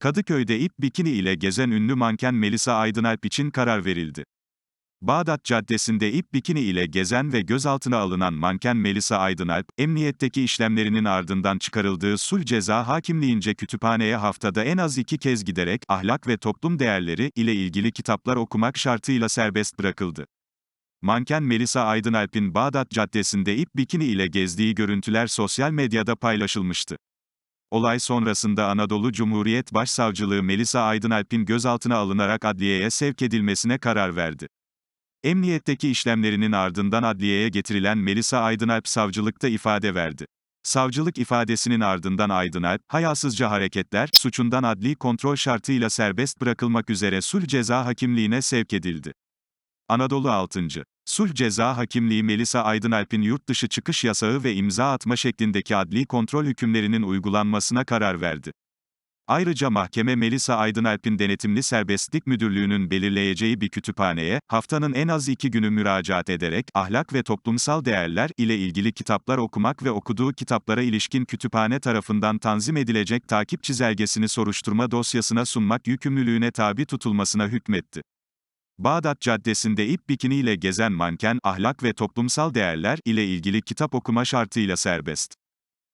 Kadıköy'de ip bikini ile gezen ünlü manken Melisa Aydınalp için karar verildi. Bağdat Caddesi'nde ip bikini ile gezen ve gözaltına alınan manken Melisa Aydınalp, emniyetteki işlemlerinin ardından çıkarıldığı sulh ceza hakimliğince kütüphaneye haftada en az iki kez giderek, ahlak ve toplum değerleri ile ilgili kitaplar okumak şartıyla serbest bırakıldı. Manken Melisa Aydınalp'in Bağdat Caddesi'nde ip bikini ile gezdiği görüntüler sosyal medyada paylaşılmıştı. Olay sonrasında Anadolu Cumhuriyet Başsavcılığı Melisa Aydınalp'in gözaltına alınarak adliyeye sevk edilmesine karar verdi. Emniyetteki işlemlerinin ardından adliyeye getirilen Melisa Aydınalp savcılıkta ifade verdi. Savcılık ifadesinin ardından Aydınalp, hayasızca hareketler, suçundan adli kontrol şartıyla serbest bırakılmak üzere sulh ceza hakimliğine sevk edildi. Anadolu 6. Sulh Ceza Hakimliği Melisa Aydınalp'in yurt dışı çıkış yasağı ve imza atma şeklindeki adli kontrol hükümlerinin uygulanmasına karar verdi. Ayrıca mahkeme Melisa Aydınalp'in Denetimli Serbestlik Müdürlüğü'nün belirleyeceği bir kütüphaneye, haftanın en az iki günü müracaat ederek, ahlak ve toplumsal değerler ile ilgili kitaplar okumak ve okuduğu kitaplara ilişkin kütüphane tarafından tanzim edilecek takip çizelgesini soruşturma dosyasına sunmak yükümlülüğüne tabi tutulmasına hükmetti. Bağdat Caddesi'nde ip bikiniyle gezen manken, ahlak ve toplumsal değerler ile ilgili kitap okuma şartıyla serbest.